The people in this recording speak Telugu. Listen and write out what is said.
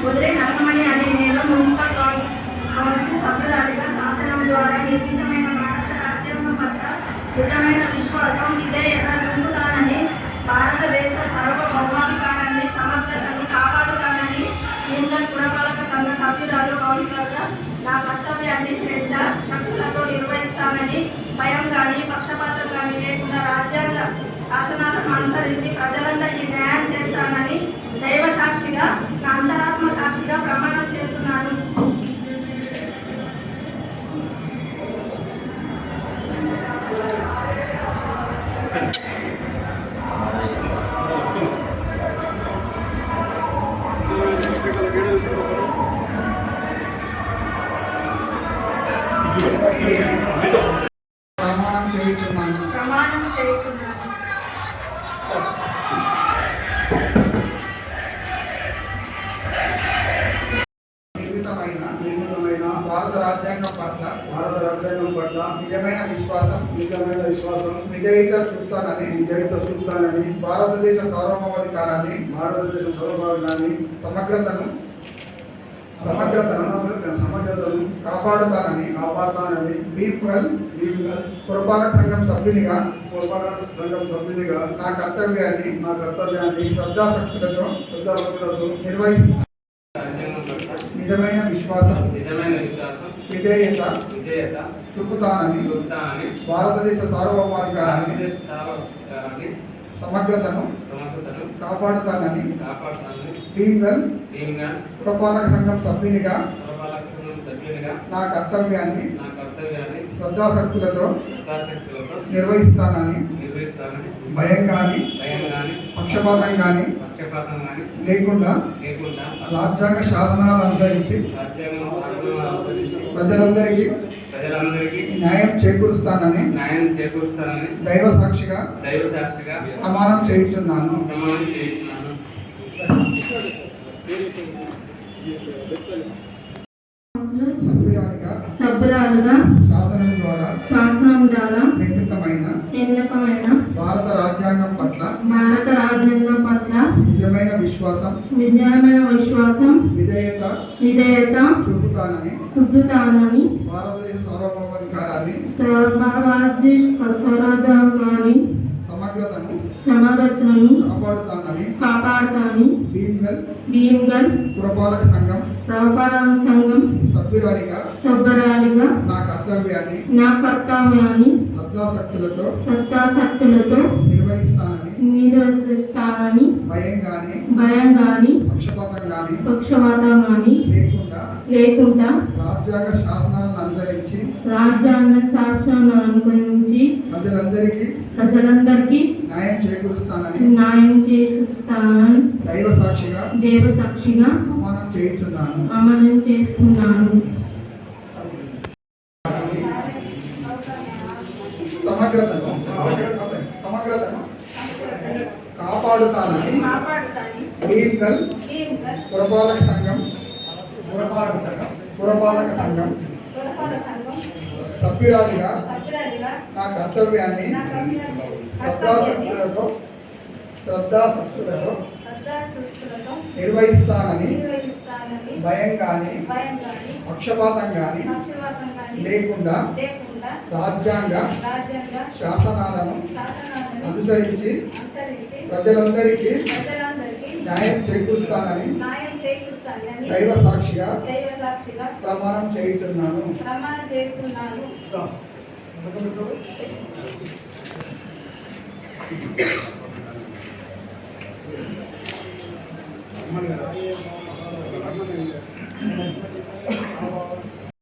ముద్రే నల్లమణి అనే నేను మున్సిపల్ కౌన్సిల్ కౌన్సిల్ సభ్యురాలిగా శాసనం ద్వారా నిర్మితమైన భారత రాజ్యాంగం పట్ల నిజమైన విశ్వాసం విధేయత చూపుతానని భారతదేశ సార్వభౌమాధికారాన్ని సమగ్రతను కాపాడుతానని కేంద్ర పురపాలక సంఘ సభ్యురాలు కౌన్సిలర్గా నా కర్తవ్యాన్ని శ్రేష్ట శక్తులతో నిర్వహిస్తానని భయం కానీ పక్షపాతం కానీ లేకుండా రాజ్యాంగ శాసనాలను అనుసరించి ప్రజలను న్యాయం చేస్తానని దైవ సాక్షిగా నా అంతరాత్మ సాక్షిగా ప్రమాణం చేస్తున్నాను ప్రమాణం భారత రాజ్యాంగం పట్ల భారత రాజ్యాంగం పట్ల నిజమైన విశ్వాసం నిజమైన విశ్వాసం విధేయత చూపుతానని విజయిత చూపుతానని భారతదేశ సార్వభౌమాధికారాన్ని భారతదేశ సౌరభాగాన్ని సమగ్రతను సమగ్రతను సమగ్రతను కాపాడుతానని కాపాడతానని పీపుల్ వీలుగా పురపాలక సంఘం సభ్యునిగా పురపాలక సంఘం సభ్యునిగా నా కర్తవ్యాన్ని నా కర్తవ్యాన్ని శ్రద్ధాశక్తులతో శ్రద్ధాభక్తులతో నిర్వహిస్తాను నిజమైన విశ్వాసం. నిజమైన విశ్వాసం. విధేయత. విధేయత. చూపుతానని చూపుతానని భారతదేశ సార్వభౌమాధికారాన్ని. సమగ్రతను. సమగ్రతను. కాపాడుతానని. కాపాడుతానని. భీమ్గల్ పురపాలక సంఘం సభ్యునిగా. పురపాలక సంఘం సభ్యునిగా. నా కర్తవ్యాన్ని. నా కర్తవ్యాన్ని. శ్రద్ధాశక్తులతో నిర్వహిస్తానని. నిర్వహిస్తానని. భయం కానీ భయం కానీ పక్షపాతం కానీ పక్షపాతం కానీ? లేకుండా లేకుండా రాజ్యాంగ శాసనాలు అనుసరించి ప్రజలందరికీ ప్రజలందరికీ న్యాయం చేకూరుస్తానని న్యాయం చేకూరుస్తానని దైవ సాక్షిగా దైవ సాక్షిగా ప్రమాణం చేయించున్నాను. ప్రమాణం సభ్యురాలుగా శాసనం ద్వారా శాసనం ద్వారా నిర్మితమైన ఎన్నికమైన భారత రాజ్యాంగం పట్ల భారత రాజ్యాంగం పట్ల నిజమైన విశ్వాసం విజయమైన విశ్వాసం విధేయత విధేయత చూపుతానని శుద్ధుతానని భారతదేశ సార్వభౌమాధికారాన్ని సర్వరాజ్య సౌరాధాన్ని సమగ్రతను సమగ్రతను కాపాడుతానని కాపాడుతానని భీమ్గల్ భీమ్గల్ పురపాలక సంఘం ప్రభుపాలన సంఘం సభ్యురాలిగా సభ్యురాలిగా నా కర్తవ్యాన్ని నా కర్తవ్యాన్ని శ్రద్ధాశక్తులతో సత్తాశక్తులతో నిర్వహిస్తానని నిర్వహిస్తానని పక్షపాతం గాని లేకుండా లేకుండా రాజ్యాంగ శాసనాలను అనుసరించి రాజ్యాంగ శాసనాలను అనుసరించి ప్రజలందరికీ ప్రజలందరికీ న్యాయం చేకూరుస్తానని న్యాయం చేస్తానని దైవ సాక్షిగా దేవ సాక్షిగా ప్రమాణం చేయించున్నాను. అమలు చేస్తున్నాను. సమగ్రతను సమగ్రతను. కాపాడుతానని భీమ్గల్ పురపాలక సంఘం పురపాలక సంఘం పురపాలక సంఘం సభ్యురాలిగా నా కర్తవ్యాన్ని శ్రద్ధాశక్తులతో శ్రద్ధాశక్తులతో నిర్వహిస్తానని భయం కానీ పక్షపాతం కానీ లేకుండా రాజ్యాంగ శాసనాలను అనుసరించి ప్రజలందరికీ న్యాయం చేకూరుస్తానని దైవ సాక్షిగా దైవ సాక్షిగా ప్రమాణం చేయుచున్నాను ప్రమాణం చేస్తున్నాను Thank you.